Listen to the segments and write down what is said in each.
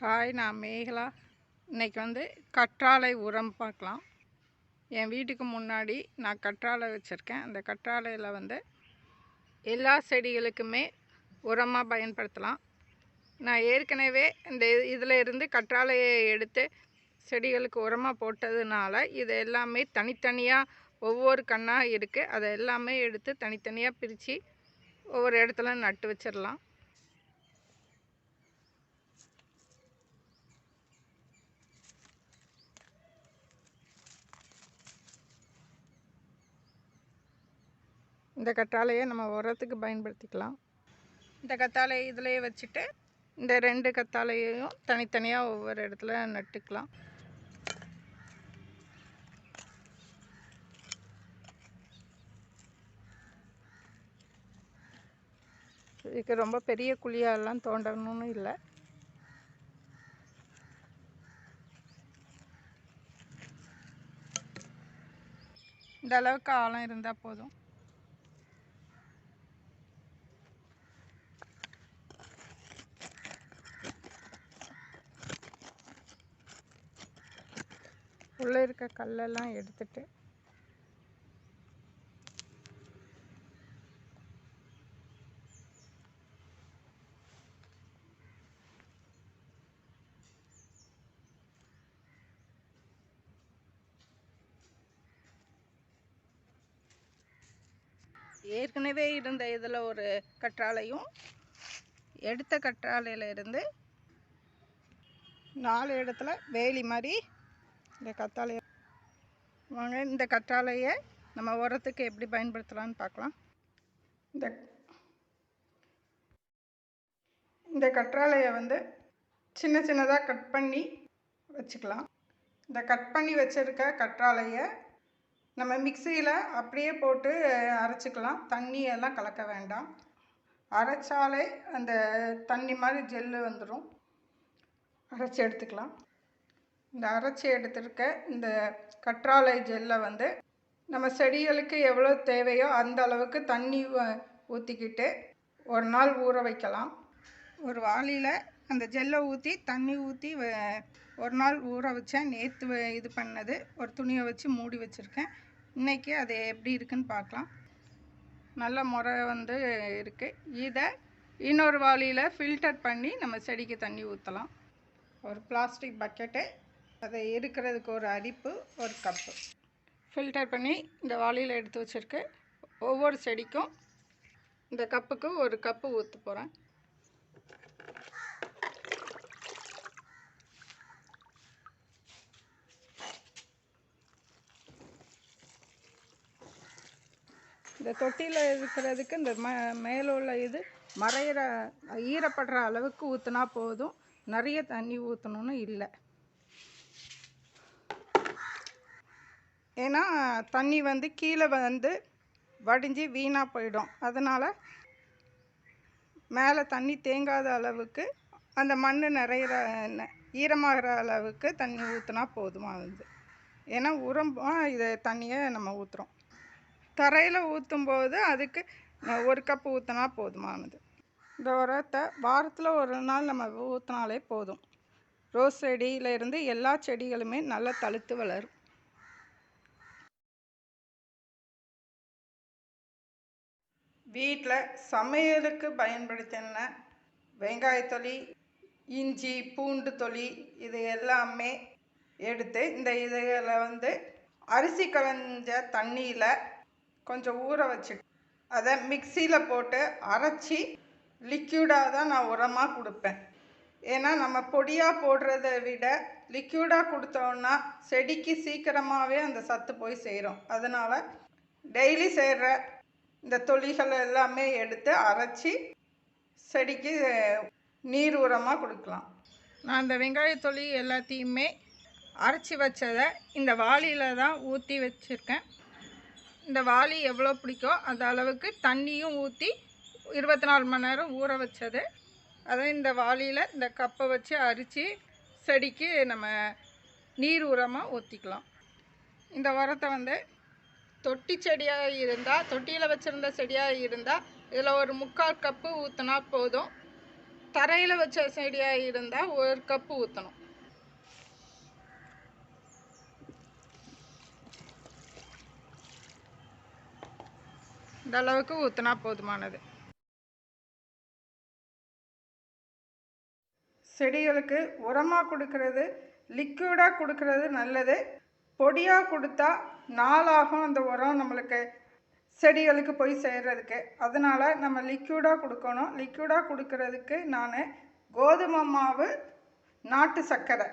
Hi நான் மேகலா. இன்னைக்கு வந்து கற்றாழை உரம் பார்க்கலாம். என் வீட்டுக்கு முன்னாடி நான் கற்றாழை வச்சுருக்கேன். அந்த கற்றாழையில் வந்து எல்லா செடிகளுக்குமே உரமாக பயன்படுத்தலாம். நான் ஏற்கனவே இந்த இதில் இருந்து கற்றாழையை எடுத்து செடிகளுக்கு உரமாக போட்டதுனால இது எல்லாமே தனித்தனியாக ஒவ்வொரு கண்ணாக இருக்குது அதை எல்லாமே எடுத்து தனித்தனியாக பிரித்து ஒவ்வொரு இடத்துல நட்டு வச்சிடலாம் இந்த கத்தாழையை நம்ம உரத்துக்கு பயன்படுத்திக்கலாம். இந்த கத்தாழை இதிலையே வச்சுட்டு இந்த ரெண்டு கத்தாழையையும் தனித்தனியாக ஒவ்வொரு இடத்துல நட்டுக்கலாம். இதுக்கு ரொம்ப பெரிய குழியாலாம் தோண்டணும்னு இல்லை. இந்த அளவுக்கு ஆழம் இருந்தால் போதும். உள்ளே இருக்க கல்லெல்லாம் எடுத்துட்டு. ஏற்கனவே இருந்த இதில் ஒரு கற்றாழையும் எடுத்த கற்றாழையில இருந்து நாலு இடத்துல வேலி மாதிரி இந்த கத்தாழையை வாங்க இந்த கற்றாழையை நம்ம உரத்துக்கு எப்படி பயன்படுத்தலாம்னு பார்க்கலாம். இந்த இந்த கற்றாழையை வந்து சின்ன சின்னதாக கட் பண்ணி வச்சுக்கலாம். இந்த கட் பண்ணி வச்சுருக்க கற்றாழையை நம்ம மிக்சியில் அப்படியே போட்டு அரைச்சிக்கலாம். தண்ணியெல்லாம் கலக்க வேண்டாம். அரைச்சாலே அந்த தண்ணி மாதிரி ஜெல்லு வந்துடும் அரைச்சி எடுத்துக்கலாம். இந்த அரைச்சி எடுத்திருக்க இந்த கற்றாழை ஜெல்லை வந்து நம்ம செடிகளுக்கு எவ்வளோ தேவையோ அந்த அளவுக்கு தண்ணி ஊற்றிக்கிட்டு ஒரு நாள் ஊற வைக்கலாம். ஒரு வாளியில் அந்த ஜெல்லை ஊற்றி தண்ணி ஊற்றி ஒரு நாள் ஊற வச்சேன். நேற்று இது பண்ணது. ஒரு துணியை வச்சு மூடி வச்சுருக்கேன். இன்றைக்கி அது எப்படி இருக்குன்னு பார்க்கலாம். நல்ல முறை வந்து இருக்குது இதை இன்னொரு வாளியில் ஃபில்டர் பண்ணி நம்ம செடிக்கு தண்ணி ஊற்றலாம் ஒரு பிளாஸ்டிக் பக்கெட்டு அதை இருக்கிறதுக்கு ஒரு அரிப்பு ஒரு கப்பு. ஃபில்டர் பண்ணி இந்த வாளியில் எடுத்து வச்சுருக்கேன் ஒவ்வொரு செடிக்கும் இந்த கப்புக்கு ஒரு கப்பு ஊற்ற போகிறேன் இந்த தொட்டியில் இருக்கிறதுக்கு இந்த ம மேலே உள்ள இது மறையிற ஈரப்படுற அளவுக்கு ஊற்றினா போதும். நிறைய தண்ணி ஊற்றணும்னு இல்லை. ஏன்னா தண்ணி வந்து கீழே வந்து வடிஞ்சு வீணாக போயிடும். அதனால் மேலே தண்ணி தேங்காத அளவுக்கு அந்த மண் நிறையிற ஈரமாகிற அளவுக்கு தண்ணி ஊற்றினா போதுமானது ஏன்னா உரம் இதை தண்ணியை நம்ம ஊற்றுறோம் தரையில் ஊற்றும்போது அதுக்கு ஒரு கப்பு ஊற்றினா போதுமானது இந்த உரத்தை வாரத்தில் ஒரு நாள் நம்ம ஊற்றினாலே போதும். ரோஸ் செடியிலேருந்து எல்லா செடிகளுமே நல்லா தழுத்து வளரும். வீட்டில் சமையலுக்கு பயன்படுத்தின வெங்காயத்தொலி இஞ்சி பூண்டு தொலி இது எல்லாமே எடுத்து இந்த இதில் வந்து அரிசி களைஞ்ச தண்ணியில் கொஞ்சம் ஊற வச்சு அதை மிக்சியில் போட்டு அரைச்சி லிக்யூடாக தான் நான் உரமாக கொடுப்பேன். ஏன்னா நம்ம பொடியாக போடுறத விட லிக்யூடாக கொடுத்தோன்னா செடிக்கு சீக்கிரமாகவே அந்த சத்து போய் சேரும். அதனால் டெய்லி செய்கிற இந்த தொழில்கள் எல்லாமே எடுத்து அரைச்சி செடிக்கு நீர் உரமாக கொடுக்கலாம். நான் இந்த வெங்காய தொழி எல்லாத்தையுமே அரைச்சி வச்சதை இந்த வாளியில் தான் ஊற்றி வச்சுருக்கேன். இந்த வாளி எவ்வளோ பிடிக்கோ அந்த அளவுக்கு தண்ணியும் ஊற்றி இருபத்தி நாலு மணி நேரம் ஊற வச்சது. அதை இந்த வாளியில் இந்த கப்பை வச்சு அரித்து செடிக்கு நம்ம நீர் உரமாக ஊற்றிக்கலாம் இந்த உரத்தை வந்து தொட்டி செடியாக இருந்தால் தொட்டியில் வச்சுருந்த செடியாக இருந்தால் இதில் ஒரு முக்கால் கப்பு ஊற்றினா போதும். தரையில் வச்ச செடியாக இருந்தால் ஒரு கப்பு ஊற்றணும் இந்த அளவுக்கு ஊற்றினா போதுமானது. செடிகளுக்கு உரமாக கொடுக்கறது லிக்விடாக கொடுக்கறது நல்லது. பொடியாக கொடுத்தா நாளாகும் அந்த உரம் நம்மளுக்கு செடிகளுக்கு போய் சேர்கிறதுக்கு அதனால் நம்ம லிக்யூடாக கொடுக்கணும். லிக்யூடாக கொடுக்கறதுக்கு நான் கோதுமை மாவு நாட்டு சர்க்கரை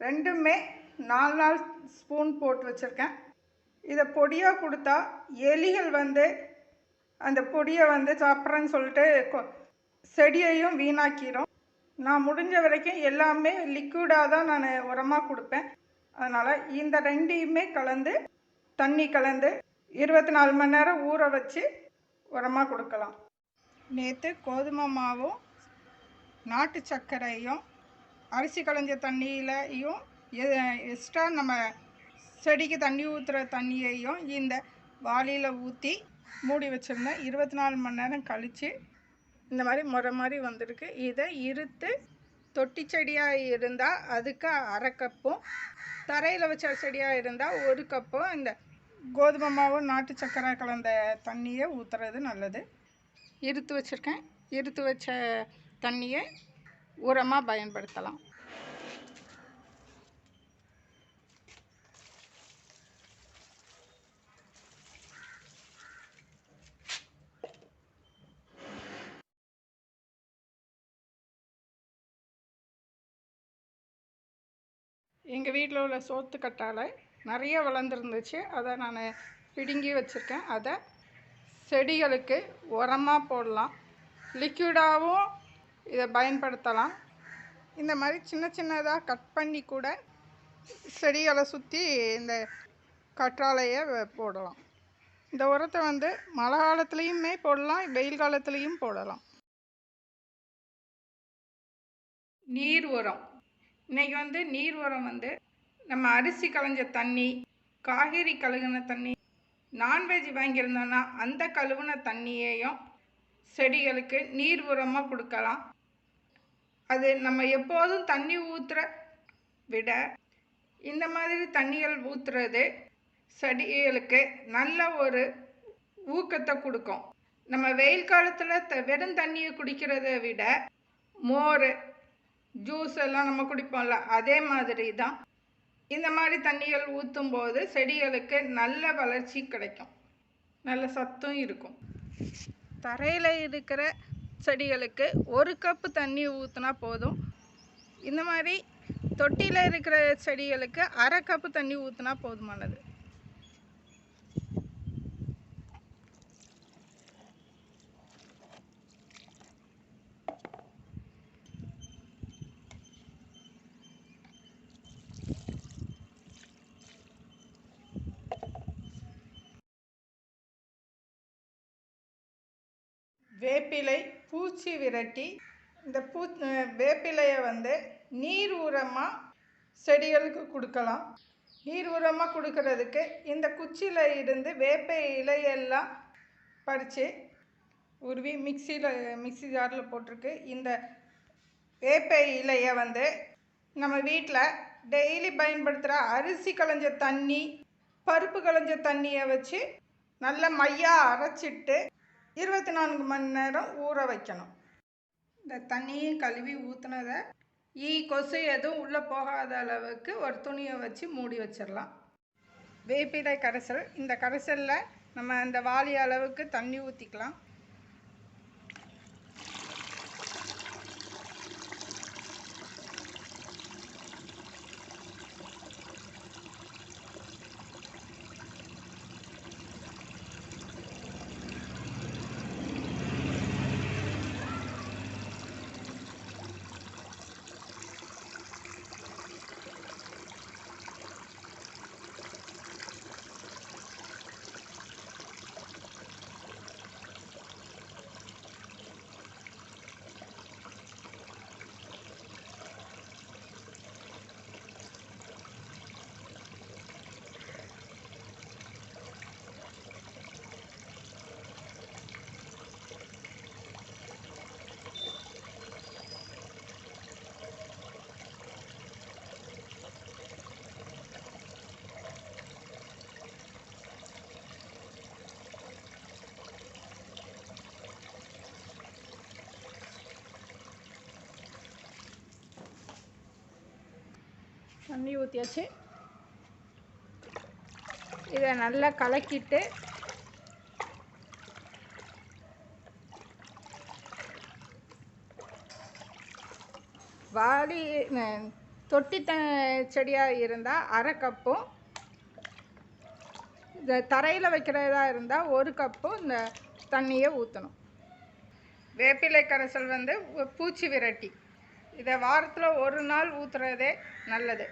ரெண்டுமே நாலு நாள் ஸ்பூன் போட்டு வச்சுருக்கேன். இதை பொடியாக கொடுத்தா எலிகள் வந்து அந்த பொடியை வந்து சாப்பிட்றேன்னு சொல்லிட்டு கொ- செடியையும் வீணாக்கிடும் நான் முடிஞ்ச வரைக்கும் எல்லாமே லிக்விடாக தான் நான் உரமாக கொடுப்பேன். அதனால் இந்த ரெண்டையுமே கலந்து தண்ணி கலந்து இருபத்தி நாலு மணி நேரம் ஊற வச்சு உரமாக கொடுக்கலாம். நேற்று கோதுமை மாவும் நாட்டு சர்க்கரையும் அரிசி களைஞ்ச தண்ணியிலையும் எக்ஸ்ட்ரா நம்ம செடிக்கு தண்ணி ஊற்றுற தண்ணியையும் இந்த வாளியில் ஊற்றி மூடி வச்சுருந்தேன். இருபத்தி நாலு மணி நேரம் கழித்து இந்த மாதிரி முறை மாதிரி வந்திருக்கு. இதை இருத்து தொட்டி செடியாக இருந்தால் அதுக்கு அரை கப்பும் தரையில் வச்ச செடியாக இருந்தால் ஒரு கப்பும் இந்த கோதுமை மாவு நாட்டு சக்கரை கலந்த தண்ணியை ஊற்றுறது நல்லது. இருத்து வச்சுருக்கேன். இருத்து வச்ச தண்ணியை உரமாக பயன்படுத்தலாம். எங்கள் வீட்டில் உள்ள சோத்து கட்டாழை நிறைய வளர்ந்துருந்துச்சு. அதை நான் பிடுங்கி வச்சுருக்கேன். அதை செடிகளுக்கு உரமாக போடலாம். லிக்விடாகவும் இதை பயன்படுத்தலாம். இந்த மாதிரி சின்ன சின்னதாக கட் பண்ணி கூட செடிகளை சுற்றி இந்த கற்றாழையை வ- போடலாம். இந்த உரத்தை வந்து மழை காலத்துலேயுமே போடலாம் வெயில் காலத்துலேயும் போடலாம். நீர் உரம். இன்றைக்கி வந்து நீர் உரம் வந்து நம்ம அரிசி களைஞ்ச தண்ணி காய்கறி கழுகுன தண்ணி நான்வெஜ் வாங்கியிருந்தோன்னா அந்த கழுவுன தண்ணியையும் செடிகளுக்கு நீர் உரமாக கொடுக்கலாம். அது நம்ம எப்போதும் தண்ணி ஊற்றுற விட இந்த மாதிரி தண்ணிகள் ஊற்றுறது செடிகளுக்கு நல்ல ஒரு ஊக்கத்தை கொடுக்கும். நம்ம வெயில் காலத்தில் த வெறும் தண்ணியை குடிக்கிறத விட மோர் ஜூஸ் எல்லாம் நம்ம குடிப்போம்ல அதே மாதிரி தான் இந்த மாதிரி தண்ணிகள் ஊற்றும் போது செடிகளுக்கு நல்ல வளர்ச்சி கிடைக்கும். நல்ல சத்தும் இருக்கும். தரையில் இருக்கிற செடிகளுக்கு ஒரு கப்பு தண்ணி ஊற்றினா போதும். இந்த மாதிரி தொட்டியில் இருக்கிற செடிகளுக்கு அரை கப்பு தண்ணி ஊற்றினா போதுமானது. வேப்பிலை பூச்சி விரட்டி இந்த பூ வேப்பிலையை வந்து நீர் உரமாக செடிகளுக்கு கொடுக்கலாம். நீர் உரமாக கொடுக்கறதுக்கு இந்த குச்சியில் இருந்து வேப்ப இலையெல்லாம் பறித்து உருவி மிக்சியில் மிக்ஸி ஜாரில் போட்டிருக்கு. இந்த வேப்ப இலையை வந்து நம்ம வீட்டில் டெய்லி பயன்படுத்துகிற அரிசி களைஞ்ச தண்ணி பருப்பு களைஞ்ச தண்ணியை வச்சு நல்ல மையாக அரைச்சிட்டு இருபத்தி நான்கு மணி நேரம் ஊற வைக்கணும். இந்த தண்ணியை கழுவி ஊற்றுனதை ஈ கொசு எதுவும் உள்ளே போகாத அளவுக்கு ஒரு துணியை வச்சு மூடி வச்சிடலாம். வேப்பிலை கரைசல் இந்த கரைசலில் நம்ம அந்த வாளி அளவுக்கு தண்ணி ஊற்றிக்கலாம் தண்ணி ஊற்றியாச்சு இதை நல்லா கலக்கிட்டு வாடி தொட்டி த செடியாக இருந்தால் அரை கப்பும் இந்த தரையில் வைக்கிறதா இருந்தால் ஒரு கப்பும் இந்த தண்ணியை ஊற்றணும் வேப்பிலை கரைசல் வந்து பூச்சி விரட்டி. இதை வாரத்தில் ஒரு நாள் ஊற்றுறதே நல்லது.